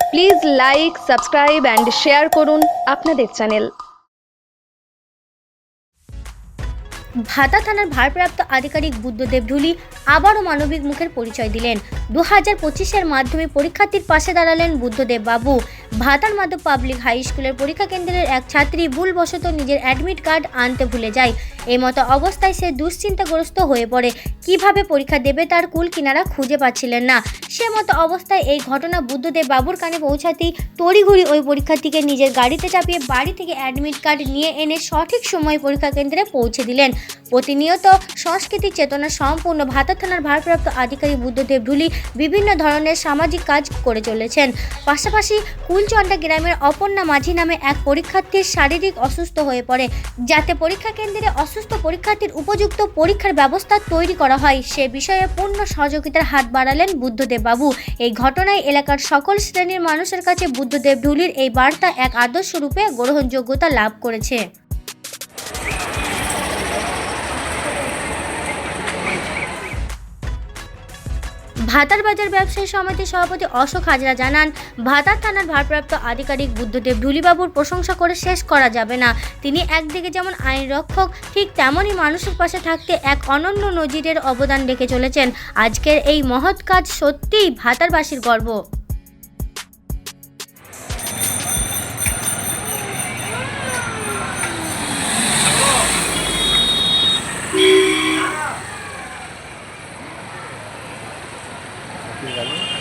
Please like subscribe and share করুন আপনাদের channel ভাতা থানার ভারপ্রাপ্ত আধিকারিক বুদ্ধদেব ঢুলি আবারও মানবিক মুখের পরিচয় দিলেন। দু হাজার পঁচিশের মাধ্যমে পরীক্ষার্থীর পাশে দাঁড়ালেন বুদ্ধদেব বাবু। ভাতার মাধব পাবলিক হাই স্কুলের পরীক্ষা কেন্দ্রের এক ছাত্রী ভুলবশত নিজের অ্যাডমিট কার্ড আনতে ভুলে যায়। এই মতো অবস্থায় সে দুশ্চিন্তাগ্রস্ত হয়ে পড়ে। কীভাবে পরীক্ষা দেবে তার কুল কিনারা খুঁজে পাচ্ছিলেন না। সে মতো অবস্থায় এই ঘটনা বুদ্ধদেব বাবুর কানে পৌঁছাতেই তড়িঘড়ি ওই পরীক্ষার্থীকে নিজের গাড়িতে চাপিয়ে বাড়ি থেকে অ্যাডমিট কার্ড নিয়ে এনে সঠিক সময় পরীক্ষা কেন্দ্রে পৌঁছে দিলেন। প্রতিনিয়ত সংস্কৃতি চেতনা সম্পূর্ণ ভাতা থানার ভারপ্রাপ্ত আধিকারিক বুদ্ধদেব ঢুলি বিভিন্ন ধরনের সামাজিক কাজ করে চলেছেন। পাশাপাশি কুলচন্ডা গ্রামের অপর্ণা মাঝি নামে এক পরীক্ষার্থীর শারীরিক অসুস্থ হয়ে পড়ে। যাতে পরীক্ষা কেন্দ্রে অসুস্থ পরীক্ষার্থীর উপযুক্ত পরীক্ষার ব্যবস্থা তৈরি করা হয়, সে বিষয়ে পূর্ণ সহযোগিতার হাত বাড়ালেন বুদ্ধদেব বাবু। এই ঘটনায় এলাকার সকল শ্রেণির মানুষের কাছে বুদ্ধদেব ঢুলির এই বার্তা এক আদর্শ রূপে গ্রহণযোগ্যতা লাভ করেছে। ভাতার বাজার ব্যবসায়ী সমিতির সভাপতি অশোক হাজরা জানান, ভাতার থানার ভারপ্রাপ্ত আধিকারিক বুদ্ধদেব ঢুলিবাবুর প্রশংসা করে শেষ করা যাবে না। তিনি একদিকে যেমন আইন রক্ষক, ঠিক তেমনই মানুষের পাশে থাকতে এক অনন্য নজিরের অবদান রেখে চলেছেন। আজকের এই মহৎ কাজ সত্যিই ভাতারবাসীর গর্ব। Tingnan mo.